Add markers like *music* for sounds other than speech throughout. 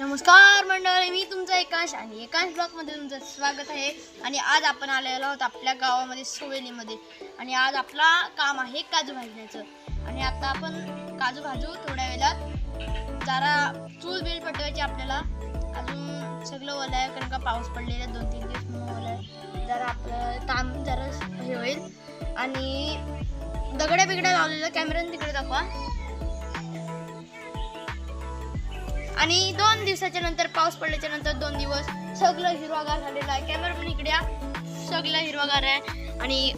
नमस्कार मंडळी मी तुमचा एकांश आणि एकांश ब्लॉकमध्ये तुमचं स्वागत आहे. आणि आज आपण आलेलो आहोत आपल्या गावामध्ये सोवेलीमध्ये आणि आज आपला काम आहे काजू भाजण्याचं. आणि आता आपण काजू भाजू थोड्या वेळात. जरा चूल बिल पटवायची आपल्याला. अजून सगळं ओलं आहे कारण का पाऊस पडलेला आहे दोन तीन दिवस म्हणून ओलं आहे. जरा आपलं काम जरा हे होईल. आणि दगड्या बिगड्या लावलेलं कॅमेऱ्याने तिकडे दाखवा. आणि दोन दिवसाच्या नंतर पाऊस पडल्याच्या नंतर दोन दिवस सगळं हिरवागार झालेलं आहे. कॅमेरा पण इकडे सगळं हिरवागार आहे. आणि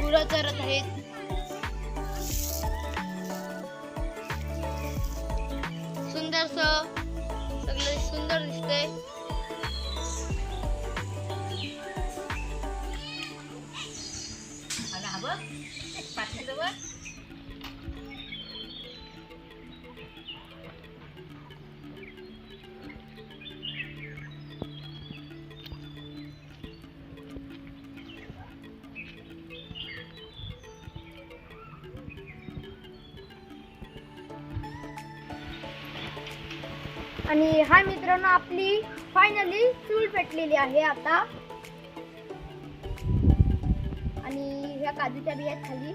गुरं चरत आहेत. सुंदरस सगळं सुंदर दिसतंय. आणि हा मित्रांनो आपली फायनली चूल पेटलेली आहे आता. आणि ह्या काजूच्या बिया खाली.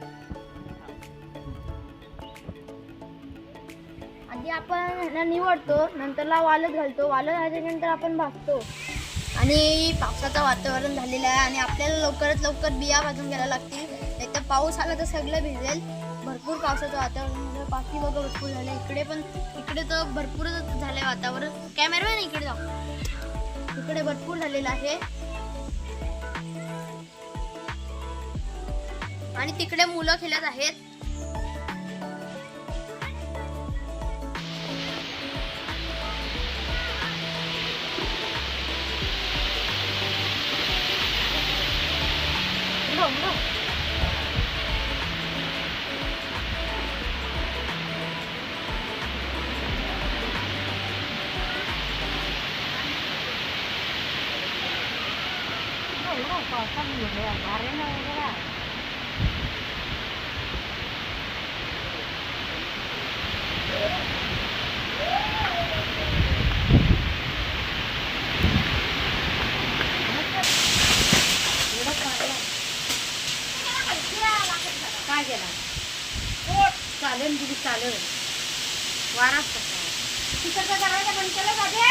आधी आपण ह्याला निवडतो नंतरला वालत घालतो. वालत घातल्यानंतर आपण भाजतो. आणि पावसाचं वातावरण झालेलं आहे आणि आपल्याला लवकरात लवकर बिया भाजून घ्यायला लागतील. नाही तर पाऊस आला तर सगळं भिजेल. भरपूर पावसाचं वातावरण बाकी बघा भरपूर झालं. इकडे पण इकडे तर भरपूरच झालंय वातावरण. कॅमेरामॅन इकडे जाऊ. इकडे भरपूर झालेलं आहे. आणि तिकडे मुलं खेळत आहेत. काय गेला चालेल दिली चालेल वारा तिकडचा दरवाजा बंद केला जाते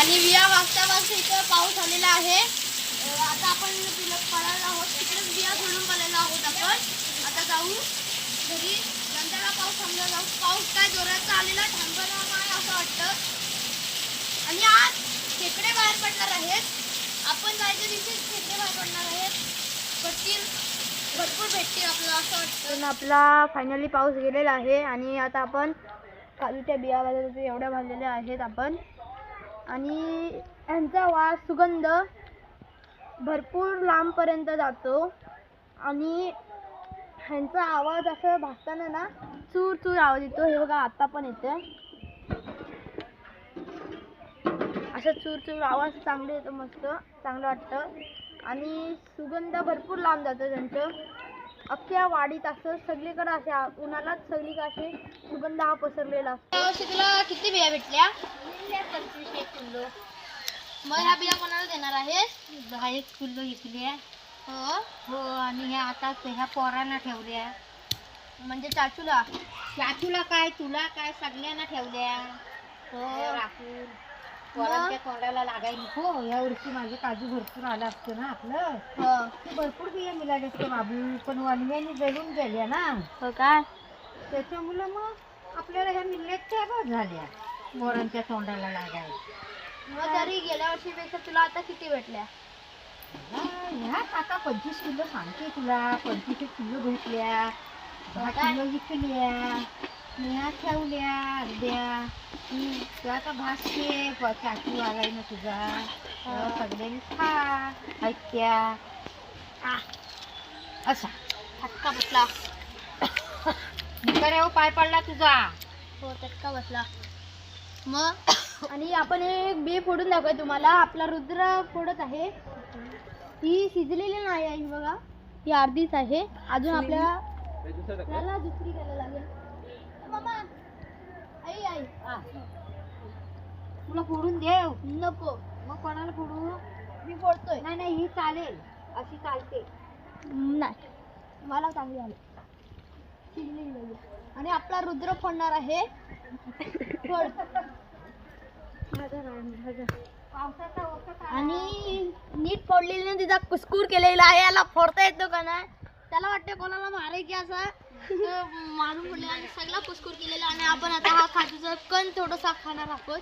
आणि विया वाजता वाजता इथं पाऊस आलेला आहे. आता आपण तुला पळायला आहोत. तिकडेच बिया सोडून पळायला आहोत आपण. आता जाऊ. घरी. नंतरला पाऊस थांबला जाऊ. पाऊस काय जोराचा आलेला थांबला काय असं वाटतं. आणि आज खेकडे बाहेर पडणार आहेत. आपण जायच्या दिवशी खेकडे बाहेर पडणार आहेत. पडतील. भरपूर भेटतील आपल्याला असं वाटतं. आपला फायनली पाऊस गेलेला आहे. आणि आता आपण काजूच्या बिया वगैरे एवढ्या भाजलेल्या आहेत आपण. आणि यांचा वास सुगंध भरपूर लांबपर्यंत जातो. आणि ह्यांचा आवाज असं भासताना ना चूर चूर आवाज येतो. हे बघा आता पण येते. असं चूर चूर आवाज चांगले येतो मस्त. चांगलं वाटतं. आणि सुगंध भरपूर लांब जातो त्यांचं. अख्ख्या वाडीत असं सगळीकडे असे उन्हालाच सगळीकडे असे सुगंध हा पसरलेला असतो. किती बिया भेटल्या? पंचवीस एक किलो. मग ह्या बिया कोणाला देणार आहे? दहा एक किलो विकल्या हो? हो आणि ह्या आता ह्या पोरांना ठेवल्या म्हणजे चाचूला? चाचूला काय तुला काय सगळ्यांना ठेवल्या. हो. राखून पोरांच्या तोंडाला लागाय नको. या वर्षी माझे काजू भरपूर आलं असतं ना आपलं. हो. ते भरपूर बिया मिळाले असते बाबू. पण वनव्याने जळून गेल्या ना. हो काय त्याच्यामुळं मग आपल्याला ह्या मिल्लेटच्या झाल्या. पोरांच्या तोंडाला लागाय मग तरी गेल्या वर्षीपेक्षा तुला आता किती भेटल्या? ह्या आता पंचवीस किलो सांगते तुला. पंचवीस किलो भेटल्या दहा? किलो विकल्या ह्या ठेवल्या अर्ध्या. तू आता भासते चाचू आलाय ना तुझा. सगळ्यांनी खा ऐक्या. असा. फटका बसला. *coughs* भिकाऱ्यावर पाय पडला तुझा. हो फटका बसला. मग? आणि आपण एक बी फोडून दाखवूया तुम्हाला. आपला रुद्र फोडत आहे. ही शिजलेली नाही आहे ही बघा. ही अर्धीच आहे. अजून आपल्याला त्याला दुसरी घ्यायला लागेल. मामा. आई आई. तुला फोडून देव. नको. मग कोणाला फोडू? मी फोडतोय. नाही नाही ही चालेल. अशी चालते. नाही. मला चांगली आली. आणि आपला रुद्र फोडणार आहे. फोड. आणि नीट फोडलेली नाही तिचा कुसकूर केलेला आहे. याला फोडता येतो का नाही? त्याला वाटते कोणाला मारे की असा? मारून फोडले आणि सगळा कुसकूर केलेला आणि आपण आता हा खाजूचा कण थोडासा खाणार आहोत.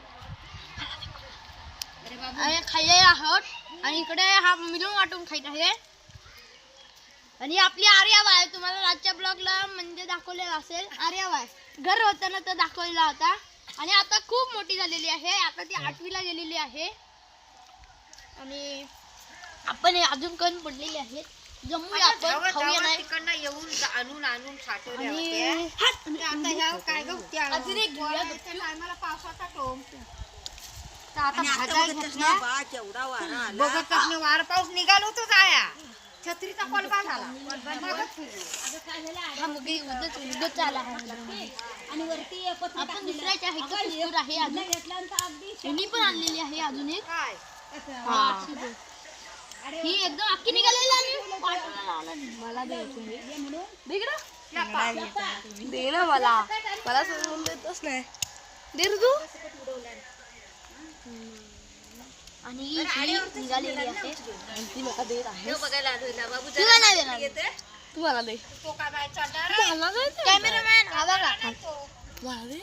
खाल्ले आहोत. आणि इकडे हा मिळून वाटून खायचा आहे. आणि आपली आर्याबाई तुम्हाला रातच्या ब्लॉगला म्हणजे दाखवलेला असेल आर्याबाई घर होताना तर दाखवलेला होता. आणि आता खूप मोठी झालेली आहे. आता ती आठवीला गेलेली आहे. आणि आपण हे अजून कण पडलेले आहेत. जमूया आपण खाऊया नाही. तिकडनं येऊन आणून आणून साठवले आणि आता ह्या काय ग त्या अजून एक घेऊया त्या टायमाला पावसाचा टोम. तर आता भाज्या घेतल्या वार पाऊस निघालो होतो जाया. छत्रीचा कोलबा झाला? मगच फिरलो. हा मुगे उगच उगच आला आहे आपण दुसऱ्याच्या आहे अजून. यांनी पण आणलेली आहे अजून एक. काय? हा. ही एकदम अख्खी निघालेली आणि. मला द्यायची. दे ना मला. मला सोडून देतच नाही. दे रे तू. आणि ही निघालेली आहे. आणि ती मला देत आहे. बघायला आलोय बाबू तुला नाही देणार तू मला दे. कॅमेरामॅन हा बघा. मला दे.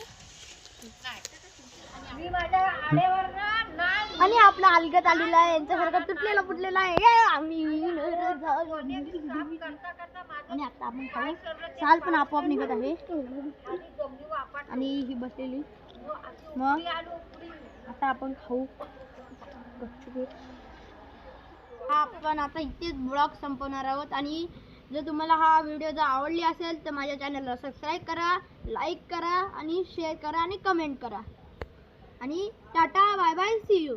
मी माझ्या आडेवर ना नाही आणि आपला हलकत आलेला आहे. यांच्यासारखा तुटलेला फुटलेला आहे. आम्ही साफ करता करता माझं आणि आता आपण खाऊ साल पण आपोआप निघत आहे. आणि जमली वापट आणि ही बसलेली मग आलो पुढे आता आपण खाऊ. हा आपण आता इथेच ब्लॉग संपवणार आहोत. आणि जर तुम्हाला हा व्हिडिओ जर आवडली असेल तर माझ्या चॅनलला सबस्क्राईब करा लाईक करा आणि शेअर करा आणि कमेंट करा. आणि tata bye bye see you